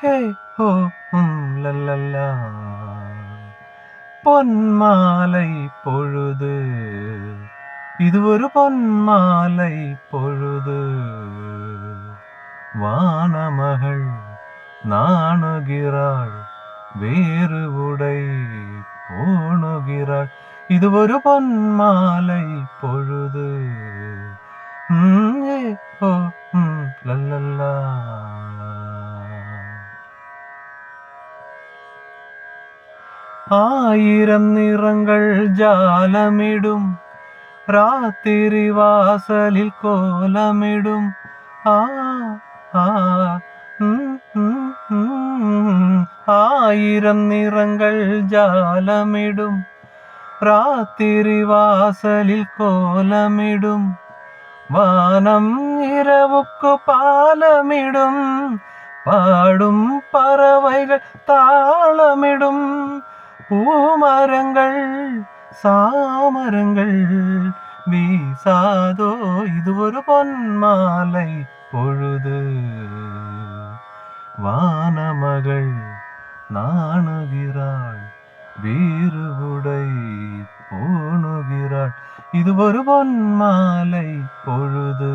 ஹே ஹோ ம் லல்லல்லா பொன்மாலை பொழுது. இது ஒரு பொன்மாலை பொழுது. வானமகள் நாணுகிறாள் வேறு உடை போணுகிறாள். இது ஒரு பொன்மாலை பொழுது. ம், ஏ, ஓ, ம், லல்லல்லா. ആയിരം നിറങ്ങൾ ജാലമിടും. രാത്രി വാസലിൽ കോലമിടും. ആ ആ ആയിരം നിറങ്ങൾ ജാലമിടും. രാത്രി വാസലിൽ കോലമിടും. വാനം ഇരവുക്കു പാലമിടും. പാടും പറവൈകൾ താളമിടും. பூமரங்கள் சாமரங்கள் வீசாதோ இது ஒரு பொன்மாலை பொழுது. வானமகள் நாணுகிறாள் வேறு போணுகிறாள் இது ஒரு பொன்மாலை பொழுது.